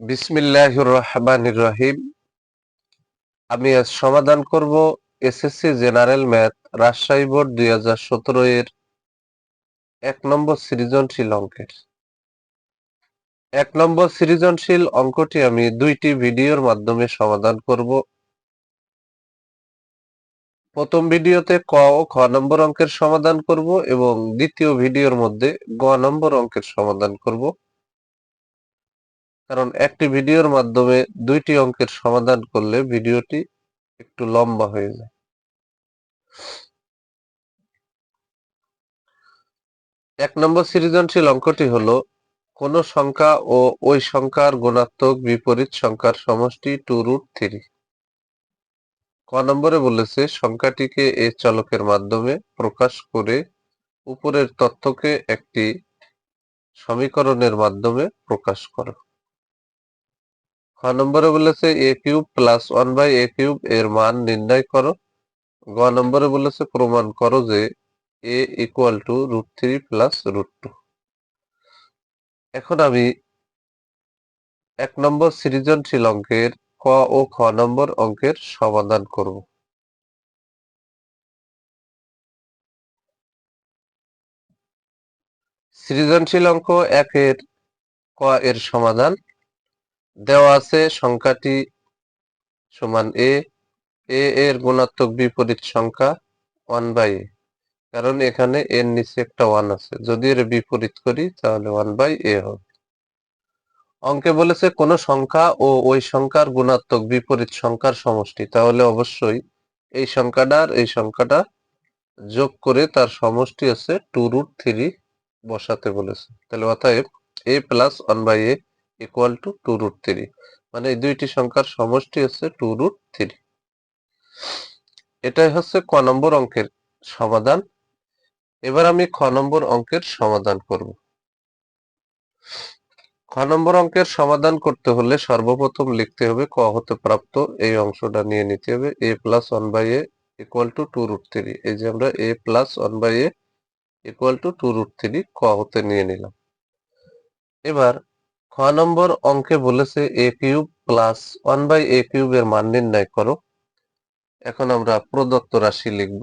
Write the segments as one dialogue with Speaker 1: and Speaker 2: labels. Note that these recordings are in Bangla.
Speaker 1: বিসমিল্লাহির রহমানির রহিম। আমি আজ সমাধান করব SSC general math, Rajshahi board দুই হাজার সতেরো এর এক নম্বর সৃজনশীল অঙ্কের। এক নম্বর সৃজনশীল অঙ্কটি আমি দুইটি ভিডিওর মাধ্যমে সমাধান করব। প্রথম ভিডিওতে ক ও খ নম্বর অঙ্কের সমাধান করব এবং দ্বিতীয় ভিডিওর মধ্যে গ নম্বর অঙ্কের সমাধান করব। কারণ একটি ভিডিওর মাধ্যমে দুইটি অঙ্কের সমাধান করলে ভিডিওটি একটু লম্বা হয়ে যায়। এক নম্বর সৃজনশীল অঙ্কটি হলো, কোন সংখ্যা ও ওই সংখ্যার গুণাত্মক বিপরীত সংখ্যার সমষ্টি টু রুট থ্রি। ক নম্বরে বলেছে, সংখ্যাটিকে এ চলকের মাধ্যমে প্রকাশ করে উপরের তথ্যকে একটি সমীকরণের মাধ্যমে প্রকাশ করো। খ নম্বরে বলেছে A cube plus one by A cube এর মান নির্ণয় করো। গ নম্বরে বলেছে প্রমাণ করো যে A equal to root three plus root two এখন আমি এক নম্বর সৃজনশীল অঙ্কের ক ও খ নম্বর অঙ্কের সমাধান করব। সৃজনশীল অঙ্ক একের ক এর সমাধান। দেওয়া আছে সংখ্যাটি সমান এ এ এর গুণাত্মক বিপরীত সংখ্যা ওয়ান বাই এ কারণ এখানে এর নিচে একটা ওয়ান আছে। যদি এর বিপরীত করি, তাহলে ওয়ান বাই এ হবে। অঙ্কে বলেছে, কোন সংখ্যা ও ওই সংখ্যার গুণাত্মক বিপরীত সংখ্যার সমষ্টি, তাহলে অবশ্যই এই সংখ্যাটা আর এই সংখ্যাটা যোগ করে তার সমষ্টি আছে টু রুট থ্রি বসাতে বলেছে। তাহলে অতএব A plus one by A equal to two root three মানে এই দুইটি সংখ্যার সমষ্টি হচ্ছে টু রুট থ্রি এটাই হচ্ছে ক নম্বর অঙ্কের সমাধান। এবার আমি খ নম্বর অঙ্কের সমাধান করব। খ নম্বর অঙ্কের সমাধান করতে হলে সর্বপ্রথম লিখতে হবে ক হতে প্রাপ্ত এই অংশটা নিয়ে নিতে হবে A plus one by A equal to two root three এই যে আমরা A plus one by A equal to two root three ক হতে নিয়ে নিলাম। এবার খ নম্বর অঙ্কে বলেছে A cube plus one by A কিউবের মান নির্ণয় করো। এখন আমরা প্রদত্ত রাশি লিখব।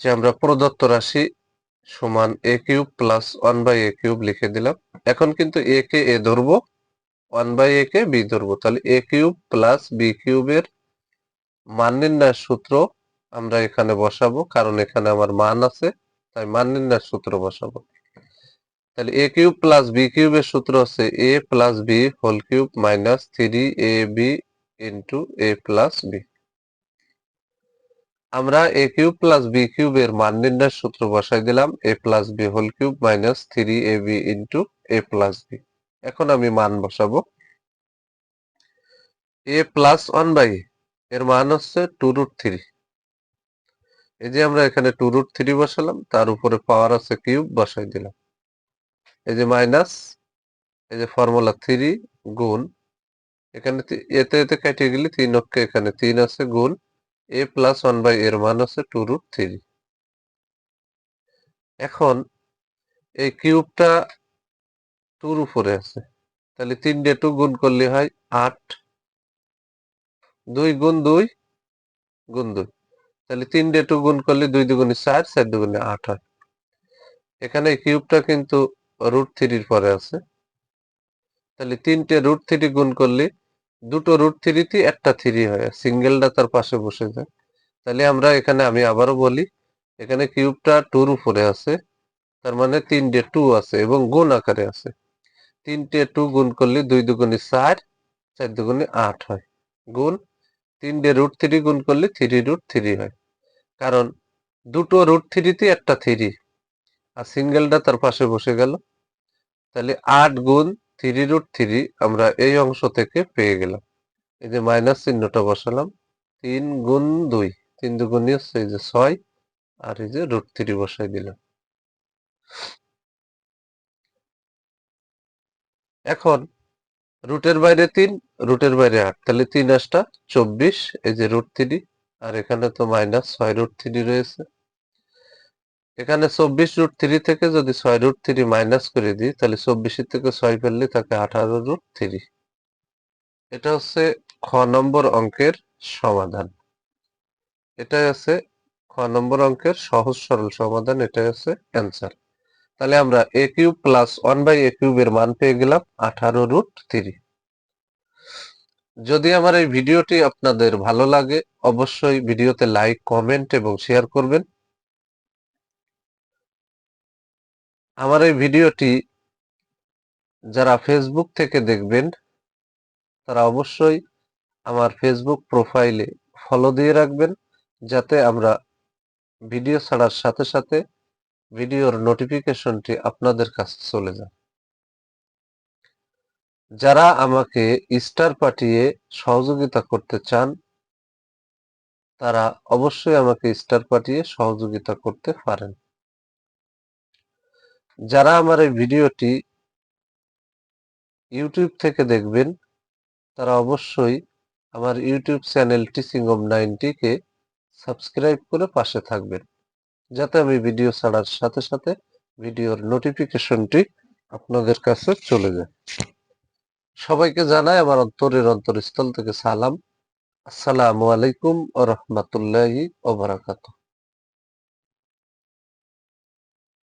Speaker 1: যে আমরা প্রদত্ত রাশি সমান A cube plus one by A cube লিখে দিলাম। এখন কিন্তু এ কে এ ধরবো ওয়ান বাই এ কে বি ধরবো। তাহলে এ কিউব প্লাস বি কিউবের মান নির্ণয়ের সূত্র আমরা এখানে বসাবো, কারণ এখানে আমার মান আছে। তাই মান নির্ণয়ের সূত্র বসাবো। তাহলে এ কিউব প্লাস বি কিউবের সূত্র হচ্ছে A plus B whole cube minus three A B into A plus B আমরা এ কিউব প্লাস বি কিউবের মান নির্ণয়ের সূত্র বসাই দিলাম A plus B whole cube minus three A B into A plus B এখন আমি মান বসাবো। এ প্লাস ওয়ান বাই এর মান হচ্ছে টু রুট থ্রি এই যে আমরা এখানে টু রুট থ্রি বসালাম, তার উপরে পাওয়ার আছে কিউব বসাই দিলাম। এই যে মাইনাস এই যে ফর্মুলা থ্রি গুণ, এখানে এতে এতে কেটে গেলে তিন অক্ষে এখানে তিন আছে গুণ এ প্লাস ওয়ান বাই এর মান আছে টু রুট থ্রি এখন এই কিউবটা টুর উপরে আছে, তাহলে তিন ডে টু গুণ করলে হয় আট। দুই গুণ দুই গুণ দুই। তাহলে তিন ডে টু গুণ করলে দুই দুগুণে চার চার দুগুণে আট হয়। এখানে কিউবটা কিন্তু রুট থ্রির পরে আছে। তাহলে তিনটে রুট থ্রি গুণ করলে দুটো রুট থ্রিতে একটা থ্রি হয় সিঙ্গেলটা তার পাশে বসে যায়। তাহলে আমরা এখানে আমি আবারও বলি, এখানে কিউবটা টুর উপরে আছে, তার মানে তিনটে টু আছে এবং গুণ আকারে আছে। তিনটে টু গুণ করলে দুই দুগুণে চার চার দুগুণে আট হয়। গুণ তিনটে রুট থ্রি গুণ করলে থ্রি রুট থ্রি হয়। কারণ দুটো রুট থ্রিতে একটা থ্রি আর সিঙ্গেলটা তার পাশে বসে গেল। তাহলে আট গুণ থ্রি রুট থ্রি আমরা এই অংশ থেকে পেয়ে গেলাম। এই যে মাইনাস চিহ্নটা বসালাম। তিন গুণ দুই। তিন দুগুণই হচ্ছে এই যে ছয়। আর এই যে রুট থ্রি বসাই দিলাম। এখন রুটের বাইরে তিন, রুটের বাইরে আট। তাহলে তিন আটটা চব্বিশ, এই যে রুট থ্রি আর এখানে তো মাইনাস ছয় রুট থ্রি রয়েছে। এখানে চব্বিশ রুট থ্রি থেকে যদি ছয় রুট থ্রি মাইনাস করে দিই, তাহলে চব্বিশের থেকে ছয় ফেললে থাকে আঠারো রুট থ্রি এটা হচ্ছে খ নম্বর অঙ্কের সমাধান। এটাই আছে খ নম্বর অঙ্কের সহজ সরল সমাধান, এটাই আছে অ্যান্সার তাহলে আমরা A cube plus one by A কিউবের মান পেয়ে গেলাম আঠারো রুট থ্রি যদি আমার এই ভিডিওটি আপনাদের ভালো লাগে, অবশ্যই ভিডিওতে লাইক কমেন্ট এবং শেয়ার করবেন। আমার এই ভিডিওটি যারা ফেসবুক থেকে দেখবেন, তারা অবশ্যই আমার ফেসবুক প্রোফাইলে ফলো দিয়ে রাখবেন, যাতে আমরা ভিডিও ছাড়ার সাথে সাথে ভিডিওর নোটিফিকেশনটি আপনাদের কাছে চলে যায়। যারা আমাকে স্টার পাঠিয়ে সহযোগিতা করতে চান, তারা অবশ্যই আমাকে স্টার পাঠিয়ে সহযোগিতা করতে পারেন। যারা আমার এই ভিডিওটি ইউটিউব থেকে দেখবেন, তারা অবশ্যই আমার ইউটিউব চ্যানেল টিচিং অব নাইনটিকে সাবস্ক্রাইব করে পাশে থাকবেন। যাতে আমি ভিডিও ছাড়ার সাথে সাথে ভিডিওর নোটিফিকেশনটি আপনাদের কাছে চলে যায়। সবাইকে জানাই আমার অন্তরের অন্তরস্থল থেকে সালাম। আসসালামু আলাইকুম ও রহমতুল্লাহি ওবরাকাতুহ